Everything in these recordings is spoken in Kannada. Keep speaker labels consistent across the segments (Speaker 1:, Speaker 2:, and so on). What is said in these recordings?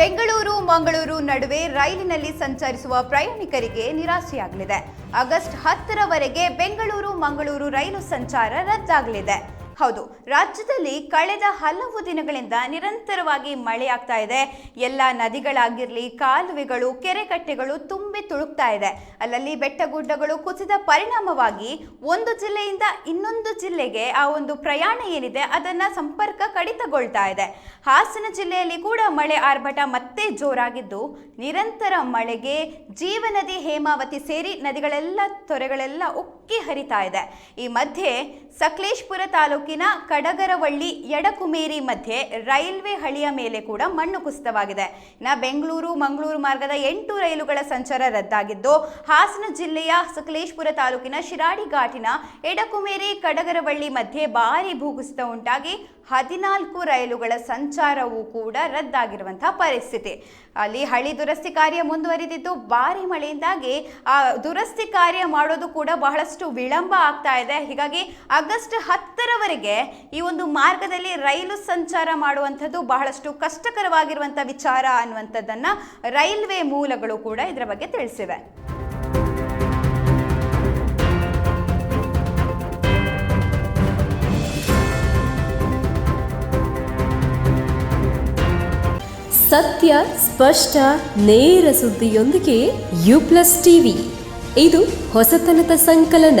Speaker 1: ಬೆಂಗಳೂರು ಮಂಗಳೂರು ನಡುವೆ ರೈಲಿನಲ್ಲಿ ಸಂಚರಿಸುವ ಪ್ರಯಾಣಿಕರಿಗೆ ನಿರಾಸೆಯಾಗಲಿದೆ ಆಗಸ್ಟ್ ಹತ್ತರವರೆಗೆ ಬೆಂಗಳೂರು ಮಂಗಳೂರು ರೈಲು ಸಂಚಾರ ರದ್ದಾಗಲಿದೆ. ಹೌದು, ರಾಜ್ಯದಲ್ಲಿ ಕಳೆದ ಹಲವು ದಿನಗಳಿಂದ ನಿರಂತರವಾಗಿ ಮಳೆಯಾಗ್ತಾ ಇದೆ. ಎಲ್ಲ ನದಿಗಳಾಗಿರಲಿ, ಕಾಲುವೆಗಳು, ಕೆರೆಕಟ್ಟೆಗಳು ತುಂಬಿ ತುಳುಕ್ತಾ ಇದೆ. ಅಲ್ಲಲ್ಲಿ ಬೆಟ್ಟಗುಡ್ಡಗಳು ಕುಸಿದ ಪರಿಣಾಮವಾಗಿ ಒಂದು ಜಿಲ್ಲೆಯಿಂದ ಇನ್ನೊಂದು ಜಿಲ್ಲೆಗೆ ಆ ಒಂದು ಪ್ರಯಾಣ ಏನಿದೆ ಅದನ್ನ ಸಂಪರ್ಕ ಕಡಿತಗೊಳ್ತಾ ಇದೆ. ಹಾಸನ ಜಿಲ್ಲೆಯಲ್ಲಿ ಕೂಡ ಮಳೆ ಆರ್ಭಟ ಮತ್ತೆ ಜೋರಾಗಿದ್ದು, ನಿರಂತರ ಮಳೆಗೆ ಜೀವನದಿ ಹೇಮಾವತಿ ಸೇರಿ ನದಿಗಳೆಲ್ಲ, ತೊರೆಗಳೆಲ್ಲ ಉಕ್ಕಿ ಹರಿತಾ ಇದೆ. ಈ ಮಧ್ಯೆ ಸಕಲೇಶ್ಪುರ ತಾಲೂಕಿನ ಕಡಗರವಳ್ಳಿ ಎಡಕುಮೇರಿ ಮಧ್ಯೆ ರೈಲ್ವೆ ಹಳಿಯ ಮೇಲೆ ಕೂಡ ಮಣ್ಣು ಕುಸಿತವಾಗಿದೆ. ಇನ್ನು ಬೆಂಗಳೂರು, ಮಂಗಳೂರು ಮಾರ್ಗದ ಎಂಟು ರೈಲುಗಳ ಸಂಚಾರ ರದ್ದಾಗಿದ್ದು, ಹಾಸನ ಜಿಲ್ಲೆಯ ಸಕಲೇಶ್ಪುರ ತಾಲೂಕಿನ ಶಿರಾಡಿ ಘಾಟಿನ ಎಡಕುಮೇರಿ ಕಡಗರವಳ್ಳಿ ಮಧ್ಯೆ ಭಾರಿ ಭೂಕುಸಿತ ಉಂಟಾಗಿ ಹದಿನಾಲ್ಕು ರೈಲುಗಳ ಸಂಚಾರವೂ ಕೂಡ ರದ್ದಾಗಿರುವಂತಹ ಪರಿಸ್ಥಿತಿ. ಅಲ್ಲಿ ಹಳಿ ದುರಸ್ತಿ ಕಾರ್ಯ ಮುಂದುವರಿದಿದ್ದು, ಭಾರಿ ಮಳೆಯಿಂದಾಗಿ, ಆ ದುರಸ್ತಿ ಕಾರ್ಯ ಮಾಡೋದು ಕೂಡ ಬಹಳಷ್ಟು ವಿಳಂಬ ಆಗ್ತಾ ಇದೆ. ಹೀಗಾಗಿ ಆಗಸ್ಟ್ ಹತ್ತರವರೆಗೆ ಈ ಒಂದು ಮಾರ್ಗದಲ್ಲಿ ರೈಲು ಸಂಚಾರ ಮಾಡುವಂಥದ್ದು ಬಹಳಷ್ಟು ಕಷ್ಟಕರವಾಗಿರುವಂಥ ವಿಚಾರ ಅನ್ನುವಂಥದ್ದನ್ನ ರೈಲ್ವೆ ಮೂಲಗಳು ಕೂಡ ಇದರ ಬಗ್ಗೆ ತಿಳಿಸಿವೆ.
Speaker 2: ಸತ್ಯ, ಸ್ಪಷ್ಟ, ನೇರ ಸುದ್ದಿಯೊಂದಿಗೆ ಯು ಪ್ಲಸ್ ಟಿವಿ. ಇದು ಹೊಸತನದ ಸಂಕಲನ.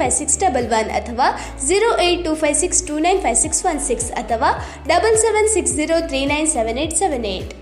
Speaker 3: five six double one ಅಥವಾ zero eight two five six two nine five six one six ಅಥವಾ double seven six zero three nine seven eight seven eight